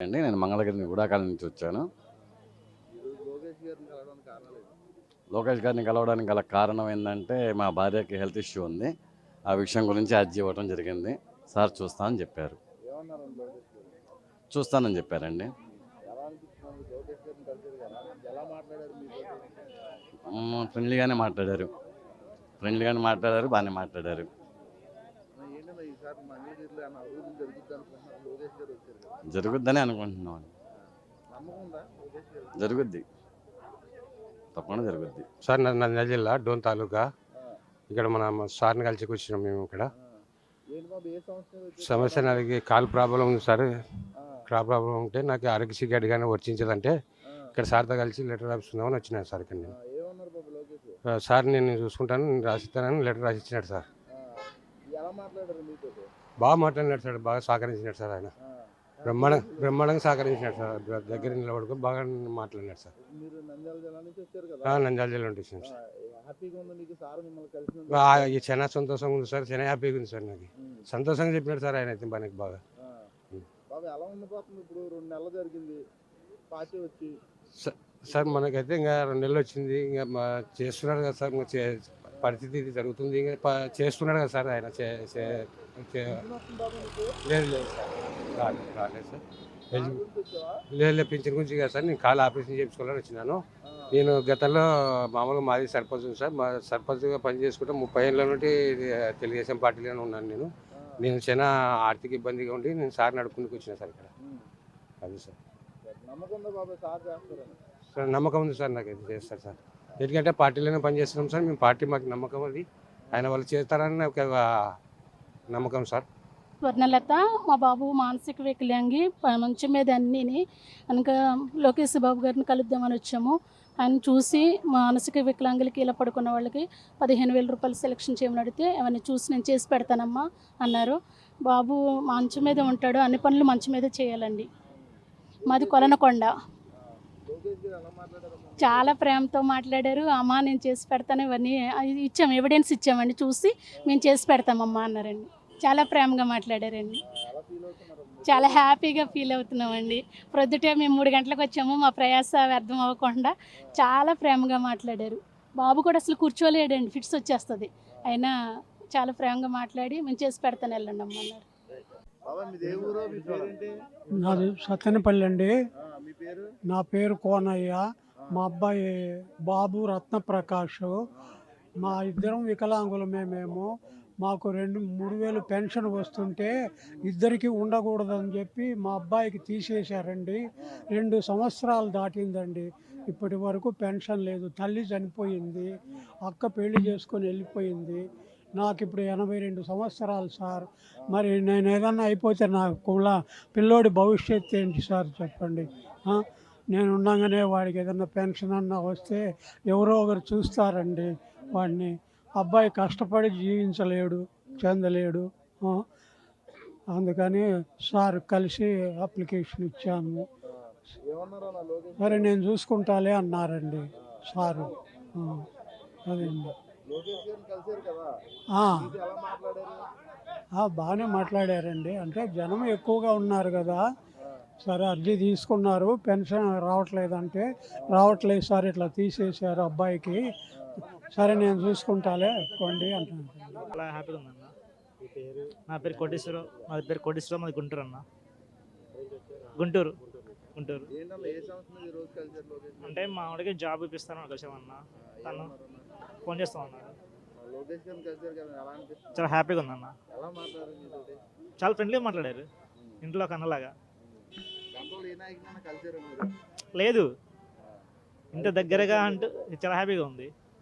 అండి. నేను మంగళగిరి గుడాకాల నుంచి వచ్చాను. లోకేష్ గారిని కలవడానికి గల కారణం ఏంటంటే మా భార్యకి హెల్త్ ఇష్యూ ఉంది. ఆ విషయం గురించి అర్జీ ఇవ్వడం జరిగింది. సార్ చూస్తానని చెప్పారు. చూస్తానని చెప్పారండి. ఫ్రెండ్లీగానే మాట్లాడారు. ఫ్రెండ్లీగానే మాట్లాడారు బాగానే మాట్లాడారు. జరుగుద్దని అనుకుంటున్నాం. జరుగుద్ది. తప్పకుండా జరుగుద్ది. సార్ నా నంద్యాల జిల్లా డోన్ తాలూకా? ఇక్కడ మన సార్ని కలిసి వచ్చినాం మేము ఇక్కడ. సమస్య నాది కాలు ప్రాబ్లం ఉంది సార్. కాలు ప్రాబ్లం ఉంటే నాకు ఆరోగ్యశ్రీ గడ్డి కానీ వర్తించదంటే ఇక్కడ సార్తో కలిసి లెటర్ రాపిస్తుందామని వచ్చినాను సార్ ఇక్కడ నేను. ఏమన్నారు బాబు లోకేష్? ఆ, సార్ నేను చూసుకుంటాను నేను రాసిస్తానని లెటర్ రాసి ఇచ్చినాడు సార్ ఆ, ఎలా మాట్లాడారు మీతో బాగా మాట్లాడినాడు సార్ బాగా సహకరించినాడు సార్ ఆయన. బ్రహ్మాండ బ్రహ్మాండంగా సహకరించినాడు సార్ దగ్గర నిలబడుకొని బాగా మాట్లాడినాడు సార్. నంద్యాల జిల్లా నుంచి సార్. ఈ చాలా సంతోషంగా ఉంది సార్ చాలా హ్యాపీగా ఉంది సార్ నాకు. సంతోషంగా చెప్పినాడు సార్ ఆయన అయితే మనకి బాగా. సార్ మనకైతే ఇంకా రెండు నెలలు వచ్చింది ఇంకా మా చేస్తున్నాడు కదా సార్ పరిస్థితి ఇది జరుగుతుంది. చేస్తున్నాడు కదా సార్ ఆయన. లేదు లేదు సార్. రాలేదు రాలేదు సార్. లేదు లేదు పింఛన్ గురించి కదా సార్. నేను కాలు ఆపరేషన్ చేయించుకోవాలని వచ్చినాను. నేను గతంలో మామూలుగా మాది సర్పంచ్ ఉంది సార్. మా సర్పంచ్గా పని చేసుకుంటే ముప్పై ఏళ్ళ నుండి తెలుగుదేశం పార్టీలోనే ఉన్నాను నేను. నేను చాలా ఆర్థిక ఇబ్బందిగా ఉండి నేను సార్ని అడుక్కునికి వచ్చిన సార్ ఇక్కడ. అది సార్. సార్ సార్ నమ్మకం ఉంది సార్ నాకు ఇది చేస్తారు సార్. ఎందుకంటే పార్టీలోనే పనిచేస్తున్నాం సార్ మేము పార్టీ మాకు నమ్మకం అది. ఆయన వాళ్ళు చేస్తారని ఒక నమ్మకం సార్. స్వర్ణలత మా బాబు మానసిక వికలాంగి మంచం మీద అన్నీని కనుక లోకేష్ బాబు గారిని కలుద్దామని వచ్చాము. ఆయన చూసి మానసిక వికలాంగులకి ఇలా పడుకున్న వాళ్ళకి పదిహేను వేల రూపాయలు సెలెక్షన్ చేయమని అడిగితే అవన్నీ చూసి నేను చేసి పెడతానమ్మా అన్నారు. బాబు మంచం మీద ఉంటాడు అన్ని పనులు మంచం మీద చేయాలండి. మాది కొలనకొండ. చాలా ప్రేమతో మాట్లాడారు. అమ్మా నేను చేసి పెడతాను ఇవన్నీ అది ఇచ్చాము ఎవిడెన్స్ ఇచ్చామండి చూసి మేము చేసి పెడతామమ్మా అన్నారండి. చాలా ప్రేమగా మాట్లాడారండి. చాలా హ్యాపీగా ఫీల్ అవుతున్నామండి. ప్రొద్దుటే మేము మూడు గంటలకు వచ్చాము మా ప్రయాస వ్యర్థం అవ్వకుండా చాలా ప్రేమగా మాట్లాడారు. బాబు కూడా అసలు కూర్చోలేడండి ఫిట్స్ వచ్చేస్తుంది. అయినా చాలా ప్రేమగా మాట్లాడి మేము చేసి పెడతాను వెళ్ళండి అమ్మ అన్నారు. బాబా మీది ఏ ఊరు? మీ పేరేంటి నాది సత్తెనపల్లి అండి. నా పేరు కోనయ్య. మా అబ్బాయి బాబు రత్నప్రకాష్. మా ఇద్దరం వికలాంగులమే మేము. మాకు రెండు మూడు వేలు పెన్షన్ వస్తుంటే ఇద్దరికి ఉండకూడదని చెప్పి మా అబ్బాయికి తీసేశారండి. రెండు సంవత్సరాలు దాటిందండి. ఇప్పటి వరకు పెన్షన్ లేదు. తల్లి చనిపోయింది. అక్క పెళ్ళి చేసుకొని వెళ్ళిపోయింది. నాకు ఇప్పుడు ఎనభై రెండు సంవత్సరాలు సార్. మరి నేను ఏదన్నా అయిపోతే నాకు కూడా పిల్లోడి భవిష్యత్తు ఏంటి సార్ చెప్పండి? నేను ఉండగానే వాడికి ఏదన్నా పెన్షన్ అన్నా వస్తే ఎవరో ఒకరు చూస్తారండి వాడిని. అబ్బాయి కష్టపడి జీవించలేడు చెందలేడు? అందుకని సార్ కలిసి అప్లికేషన్ ఇచ్చాము. సరే నేను చూసుకుంటాలే అన్నారండి సారు. ఆ, అదండి లోకేష్ గారిని కలిసారు కదా ఆ. మీతో ఎలా మాట్లాడారు ఆ, బాగానే మాట్లాడారండి. అంటే జనం ఎక్కువగా ఉన్నారు కదా. సరే అర్జీ తీసుకున్నారు. పెన్షన్ రావట్లేదంటే రావట్లేదు సార్ ఇట్లా తీసేశారు అబ్బాయికి. సరే నేను చూసుకుంటాలే కొండి చాలా హ్యాపీగా ఉందన్న. నా పేరు కోటేశ్వరరావు. మాది పేరు కోటేశ్వరరావు మాది గుంటూరు అన్న. గుంటూరు. గుంటూరు? అంటే మా వాడికి జాబ్ ఇప్పిస్తాను వచ్చామన్న తను? ఏమన్నారన్న? ఫోన్ ఎలా అనిపిస్తుంది? చాలా హ్యాపీగా ఉందన్న చాలా ఫ్రెండ్లీగా మాట్లాడారు. ఇంట్లో కన్నలాగా. లేదు. ఇంత దగ్గరగా అంటూ చాలా హ్యాపీగా ఉంది.